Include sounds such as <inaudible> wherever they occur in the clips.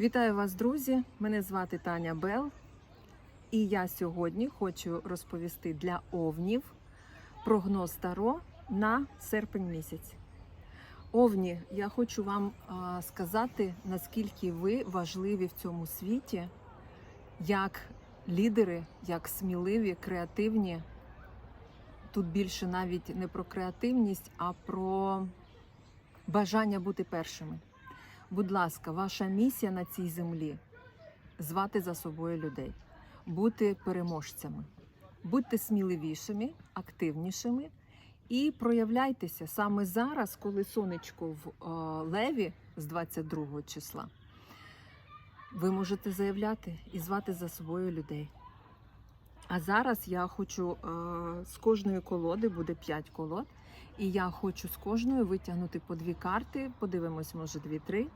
Вітаю вас, друзі! Мене звати Таня Бел. І я сьогодні хочу розповісти для овнів прогноз Таро на серпень місяць. Овні, я хочу вам сказати, наскільки ви важливі в цьому світі, як лідери, як сміливі, креативні. Тут більше навіть не про креативність, а про бажання бути першими. Будь ласка, ваша місія на цій землі звати за собою людей, бути переможцями, будьте сміливішими, активнішими і проявляйтеся саме зараз, коли сонечко в е, леві з 22 числа. Ви можете заявляти і звати за собою людей. А зараз я хочу е, з кожної колоди буде 5 колод. І я хочу з кожної витягнути по дві карти. Подивимось, може, дві-три.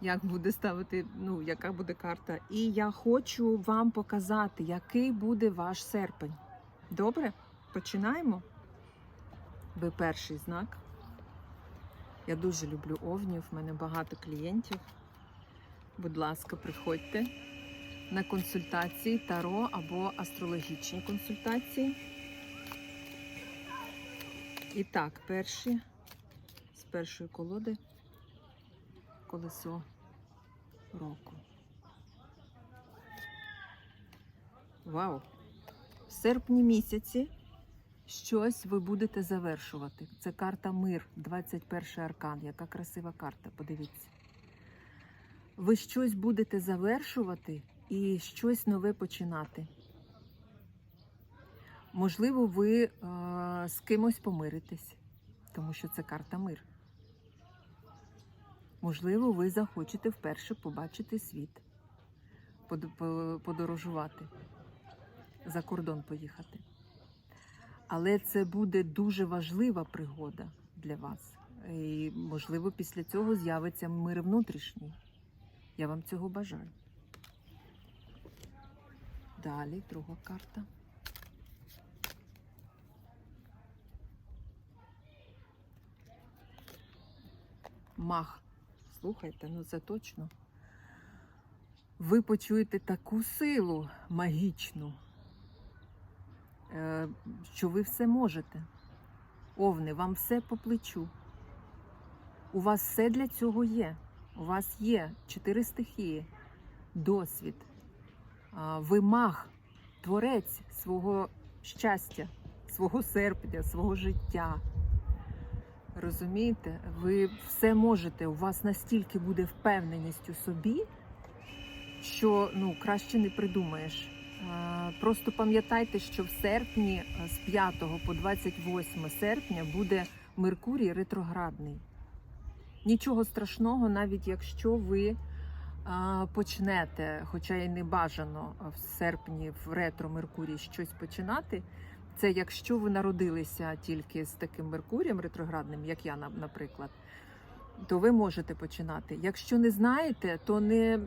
Як буде ставити, ну, яка буде карта. І я хочу вам показати, який буде ваш серпень. Добре? Починаємо. Ви перший знак. Я дуже люблю овнів, в мене багато клієнтів. Будь ласка, приходьте на консультації таро або астрологічні консультації. І так, перші з першої колоди колесо року. Вау! В серпні місяці щось ви будете завершувати. Це карта Мир, 21 аркан. Яка красива карта, подивіться. Ви щось будете завершувати і щось нове починати. Можливо, ви е, з кимось помиритесь, тому що це карта мир. Можливо, ви захочете вперше побачити світ, подорожувати, за кордон поїхати. Але це буде дуже важлива пригода для вас. І, можливо, після цього з'явиться мир внутрішній. Я вам цього бажаю. Далі, друга карта. Мах. Слухайте, ну це точно. Ви почуєте таку силу магічну, е, що ви все можете. Овни, вам все по плечу. У вас все для цього є. У вас є чотири стихії, досвід. Ви маг, творець свого щастя, свого серпня, свого життя. Розумієте, ви все можете, у вас настільки буде впевненість у собі, що ну, краще не придумаєш. Е, Просто пам'ятайте, що в серпні е, з 5 по 28 серпня буде Меркурій ретроградний. Нічого страшного, навіть якщо ви почнете, хоча й не бажано в серпні в ретро Меркурій щось починати. Це якщо ви народилися тільки з таким Меркурієм ретроградним, як я, на- наприклад, то ви можете починати. Якщо не знаєте, то не,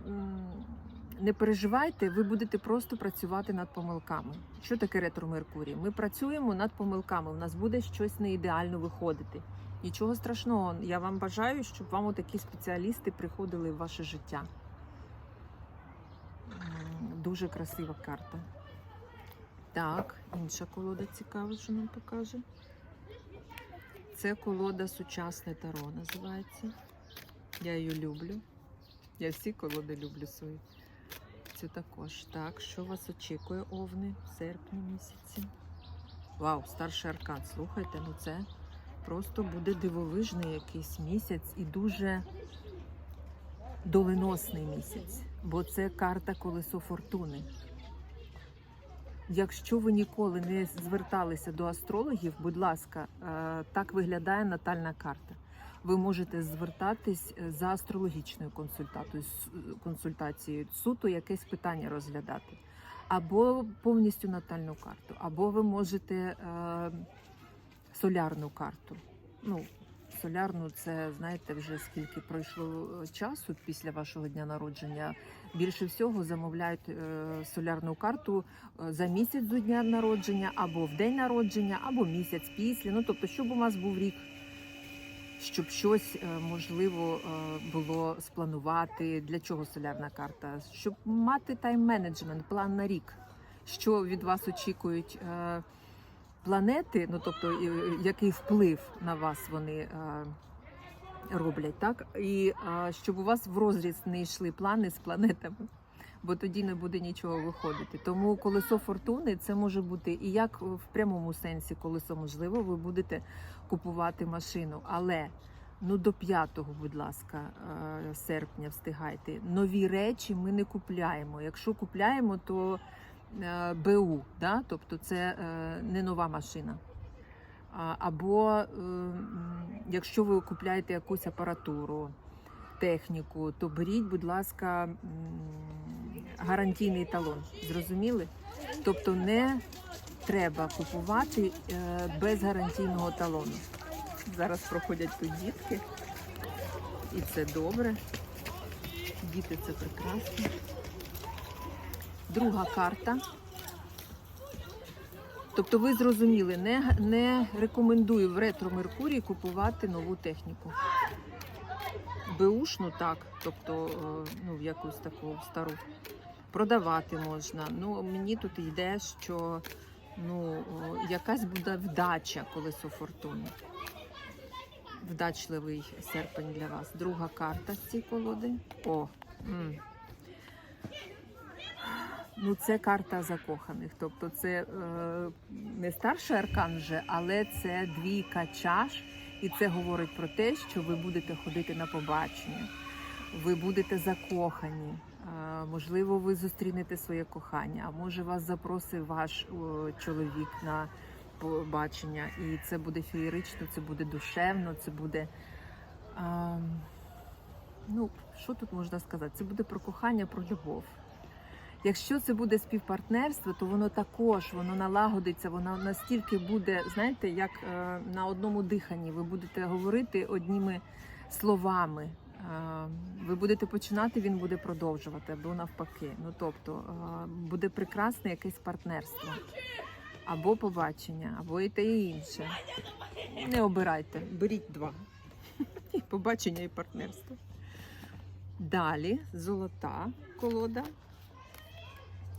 не переживайте, ви будете просто працювати над помилками. Що таке ретро Меркурій? Ми працюємо над помилками. У нас буде щось не ідеально виходити. Нічого страшного. Я вам бажаю, щоб вам такі спеціалісти приходили в ваше життя. Дуже красива карта. Так, інша колода цікава, що нам покаже. Це колода сучасне таро називається. Я її люблю. Я всі колоди люблю свої. Цю також. Так, що вас очікує овни в серпні місяці? Вау, старший аркан. Слухайте, ну це просто буде дивовижний якийсь місяць і дуже доленосний місяць, бо це карта колесо фортуни. Якщо ви ніколи не зверталися до астрологів, будь ласка, е, так виглядає натальна карта. Ви можете звертатись е, за астрологічною консультацією, консультацією суто якесь питання розглядати, або повністю натальну карту, або ви можете е, солярну карту. Ну, солярну, це знаєте, вже скільки пройшло е, часу після вашого дня народження. Більше всього замовляють е, солярну карту е, за місяць до дня народження, або в день народження, або місяць після. Ну тобто, щоб у вас був рік, щоб щось можливо було спланувати. Для чого солярна карта? Щоб мати тайм-менеджмент, план на рік, що від вас очікують. Планети, ну тобто е, який вплив на вас вони е, роблять, так і щоб у вас в розріз не йшли плани з планетами, бо тоді не буде нічого виходити. Тому колесо фортуни це може бути і як в прямому сенсі колесо можливо, ви будете купувати машину, але ну до 5, будь ласка, е, серпня встигайте. Нові речі ми не купляємо. Якщо купляємо, то БУ, да? тобто це е, не нова машина. Або е, якщо ви купляєте якусь апаратуру, техніку, то беріть, будь ласка, гарантійний талон. Зрозуміли? Тобто не треба купувати е, без гарантійного талону. Зараз проходять тут дітки, і це добре. Діти це прекрасно. Друга карта. Тобто ви зрозуміли, не, не рекомендую в ретро Меркурій купувати нову техніку. Беушну так, тобто е, ну, в якусь таку стару. Продавати можна. Ну, мені тут йде, що ну, якась буде вдача колесо фортуни. Вдачливий серпень для вас. Друга карта з цієї колоди. О! м. Ну, це карта закоханих. Тобто це е, не старший аркан вже, але це двійка чаш, і це говорить про те, що ви будете ходити на побачення, ви будете закохані. Е, можливо, ви зустрінете своє кохання, а може вас запросить ваш о, чоловік на побачення, і це буде феєрично, це буде душевно, це буде. Е, ну, що тут можна сказати? Це буде про кохання, про любов. Якщо це буде співпартнерство, то воно також воно налагодиться, воно настільки буде, знаєте, як е, на одному диханні. Ви будете говорити одніми словами. Е, ви будете починати, він буде продовжувати, або навпаки. Ну тобто е, буде прекрасне якесь партнерство, або побачення, або і те і інше. Не обирайте, беріть два. І побачення, і партнерство. Далі золота колода.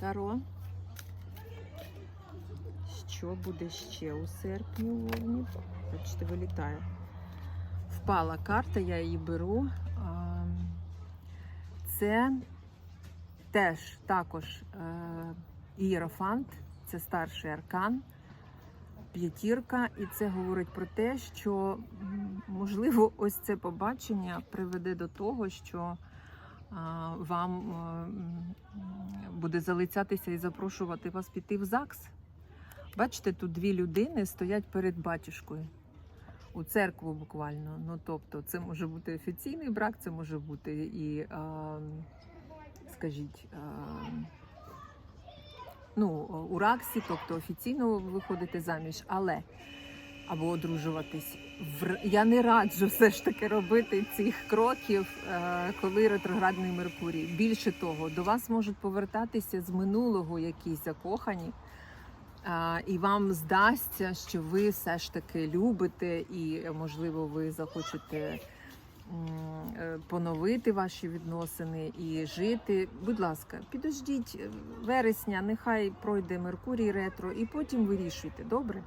Таро. Що буде ще у серпні у Овнів? Бачите, вилітає. Впала карта, я її беру. Це теж також е, ієрофант, це старший аркан, п'ятірка, і це говорить про те, що можливо ось це побачення приведе до того, що вам е, буде залицятися і запрошувати вас піти в ЗАГС. Бачите, тут дві людини стоять перед батюшкою. У церкву буквально. Ну, тобто, це може бути офіційний брак, це може бути і, скажіть, ну, у РАКСі, тобто офіційно виходити заміж, але або одружуватись. Я не раджу все ж таки робити цих кроків, е, коли ретроградний Меркурій. Більше того, до вас можуть повертатися з минулого якісь закохані, е, і вам здасться, що ви все ж таки любите, і можливо, ви захочете. е, Поновити ваші відносини і жити. Будь ласка, підождіть вересня, нехай пройде Меркурій ретро, і потім вирішуйте. Добре?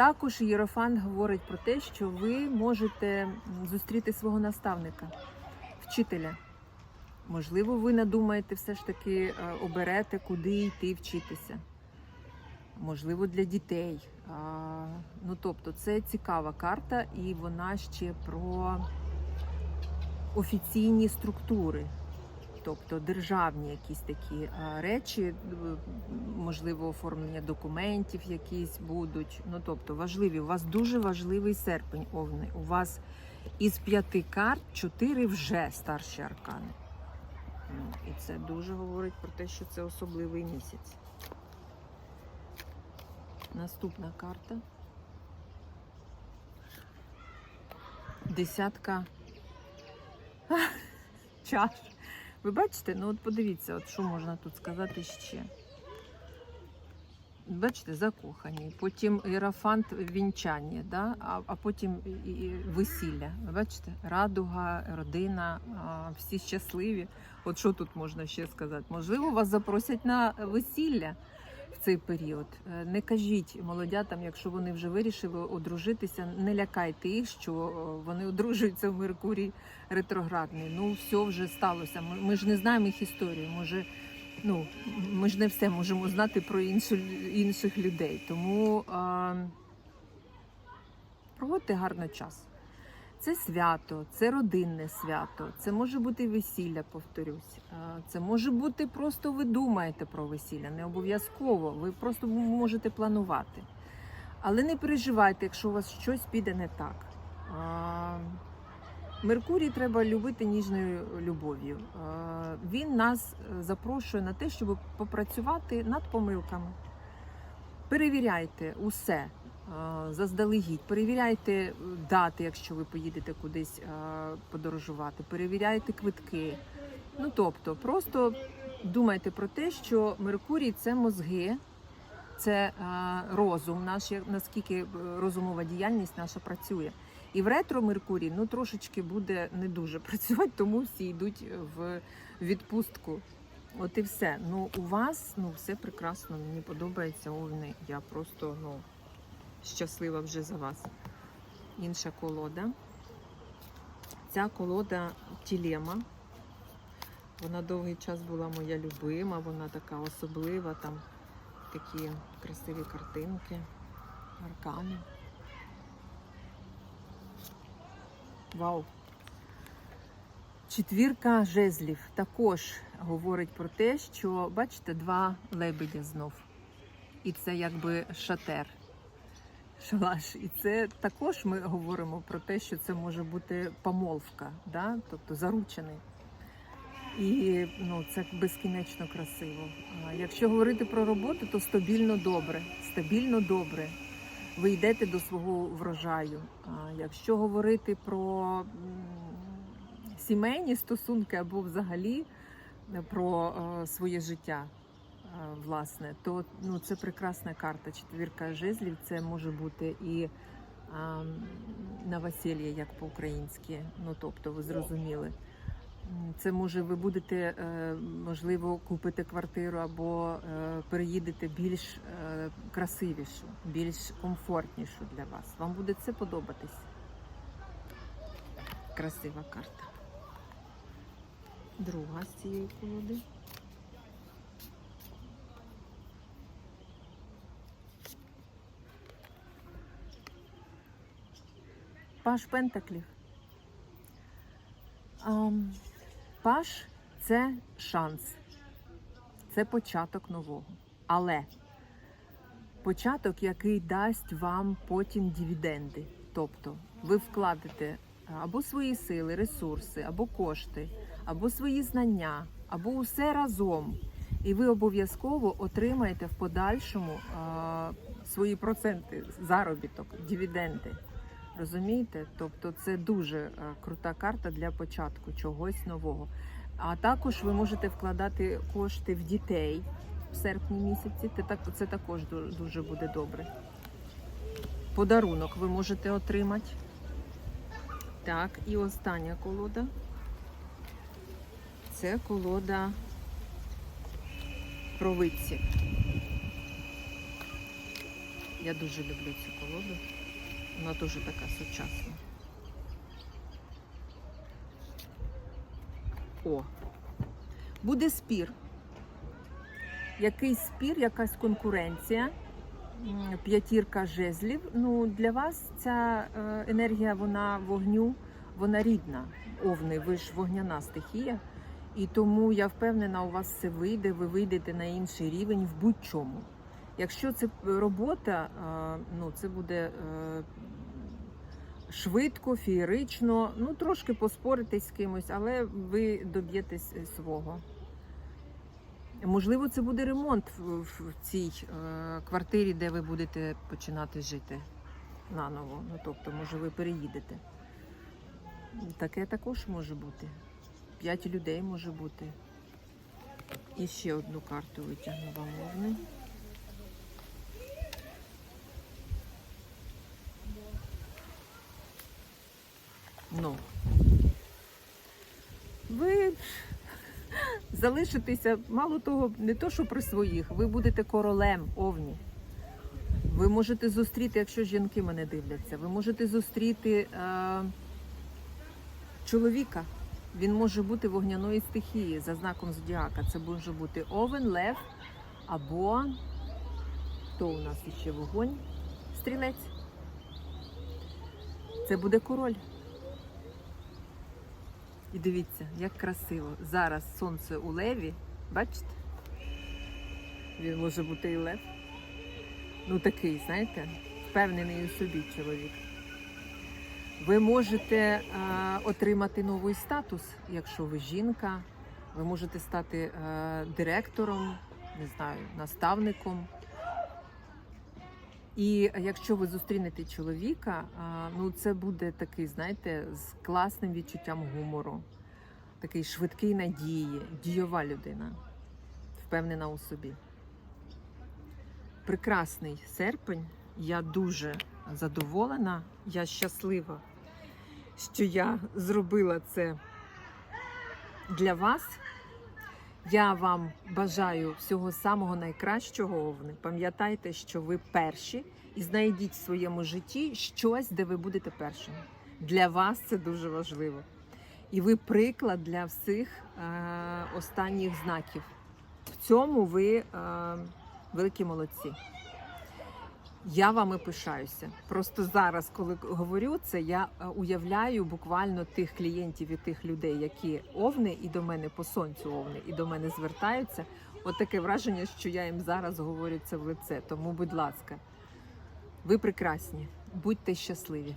Також Єрофант говорить про те, що ви можете зустріти свого наставника, вчителя. Можливо, ви надумаєте все ж таки е, оберете, куди йти вчитися. Можливо, для дітей. Ну, тобто, це цікава карта, і вона ще про офіційні структури, тобто державні якісь такі речі, е, можливо, оформлення документів якісь будуть. Ну тобто важливі. У вас дуже важливий серпень овни. У вас із п'яти карт чотири вже старші аркани. І це дуже говорить про те, що це особливий місяць. Наступна карта. Десятка <laughs> чаш. Ви бачите? Ну от подивіться, от що можна тут сказати ще. бачите, закохані, потім іерафант вінчання, да? а, а потім і- весілля. Бачите, радуга, родина, всі щасливі. От що тут можна ще сказати? Можливо, вас запросять на весілля в цей період. Е, Не кажіть молодятам, якщо вони вже вирішили одружитися, не лякайте їх, що е, вони одружуються в Меркурій ретроградний. Ну, все вже сталося. Ми, ж не знаємо їх історію. Може, ну, ми ж не все можемо знати про іншу, інших людей. Тому а, проводьте гарно час. Це свято, це родинне свято, це може бути весілля, повторюсь. Це може бути просто ви думаєте про весілля, не обов'язково. Ви просто можете планувати. Але не переживайте, якщо у вас щось піде не так. Меркурій треба любити ніжною любов'ю. Е, Він нас е, запрошує на те, щоб попрацювати над помилками. Перевіряйте усе е, заздалегідь, перевіряйте е, дати, якщо ви поїдете кудись е, подорожувати, перевіряйте квитки. Ну тобто, просто думайте про те, що Меркурій це мозги, це е, розум, наш, наскільки розумова діяльність наша працює. І в ретро Меркурій ну трошечки буде не дуже <laughs> працювати, тому всі йдуть в відпустку. От і все. Ну у вас ну все прекрасно. Мені подобається овни. Я просто ну щаслива вже за вас. Інша колода. Ця колода Тілема. Вона довгий час була моя любима, вона така особлива, там такі красиві картинки, аркани. Вау. Четвірка жезлів також говорить про те, що бачите, два лебедя знов. І це якби шатер. Шалаш. І це також ми говоримо про те, що це може бути помолвка, да? тобто заручений. І ну, це безкінечно красиво. А якщо говорити про роботу, то стабільно добре. Стабільно добре ви йдете до свого врожаю. А якщо говорити про сімейні стосунки або взагалі про е, своє життя, власне, то ну, це прекрасна карта. Четвірка жезлів це може бути і а, на весілля, як по-українськи. Ну тобто, ви зрозуміли. Це може ви будете е, можливо купити квартиру або е, переїдете більш е, красивішу, більш комфортнішу для вас. Вам буде це подобатись. Красива карта. Друга з цієї колоди. Паш Пентаклів. Паш це шанс, це початок нового. Але початок, який дасть вам потім дивіденди. Тобто ви вкладете або свої сили, ресурси, або кошти, або свої знання, або усе разом. І ви обов'язково отримаєте в подальшому а, свої проценти, заробіток, дивіденди. Розумієте? Тобто це дуже е, крута карта для початку чогось нового. А також ви можете вкладати кошти в дітей в серпні місяці. Це, так, це також дуже буде добре. Подарунок ви можете отримати. Так, і остання колода. Це колода провидці. Я дуже люблю цю колоду. Вона дуже така сучасна. О, буде спір. Якийсь спір, якась конкуренція, п'ятірка жезлів. Ну, для вас ця е, енергія вона вогню, вона рідна. Овни, ви ж вогняна стихія. І тому я впевнена, у вас все вийде, ви вийдете на інший рівень в будь-чому. Якщо це робота, ну це буде е, швидко, феєрично, ну трошки поспоритись з кимось, але ви доб'єтесь е, свого. Можливо, це буде ремонт в, цій е, квартирі, де ви будете починати жити наново. Ну тобто, може, ви переїдете. Таке також може бути. П'ять людей може бути. І ще одну карту витягну вам овни. Ну. Ви залишитеся, мало того, не то, що при своїх, ви будете королем овні. Ви можете зустріти, якщо жінки мене дивляться, ви можете зустріти е, чоловіка. Він може бути вогняної стихії за знаком зодіака. Це може бути овен, лев або хто у нас ще вогонь? Стрілець. Це буде король. І дивіться, як красиво. Зараз сонце у леві. Бачите? Він може бути і лев. Ну такий, знаєте, впевнений у собі чоловік. Ви можете е, отримати новий статус, якщо ви жінка. Ви можете стати е, директором, не знаю, наставником. І якщо ви зустрінете чоловіка, ну це буде такий, знаєте, з класним відчуттям гумору, такий швидкий надії, дійова людина, впевнена у собі. Прекрасний серпень. Я дуже задоволена, я щаслива, що я зробила це для вас. Я вам бажаю всього самого найкращого, Овни. Пам'ятайте, що ви перші, і знайдіть в своєму житті щось, де ви будете першими. Для вас це дуже важливо. І ви приклад для всіх е, останніх знаків. В цьому ви е, великі молодці. Я вами пишаюся. Просто зараз, коли говорю це, я е, уявляю буквально тих клієнтів і тих людей, які овни і до мене по сонцю овни, і до мене звертаються. От таке враження, що я їм зараз говорю це в лице. Тому, будь ласка, ви прекрасні, будьте щасливі.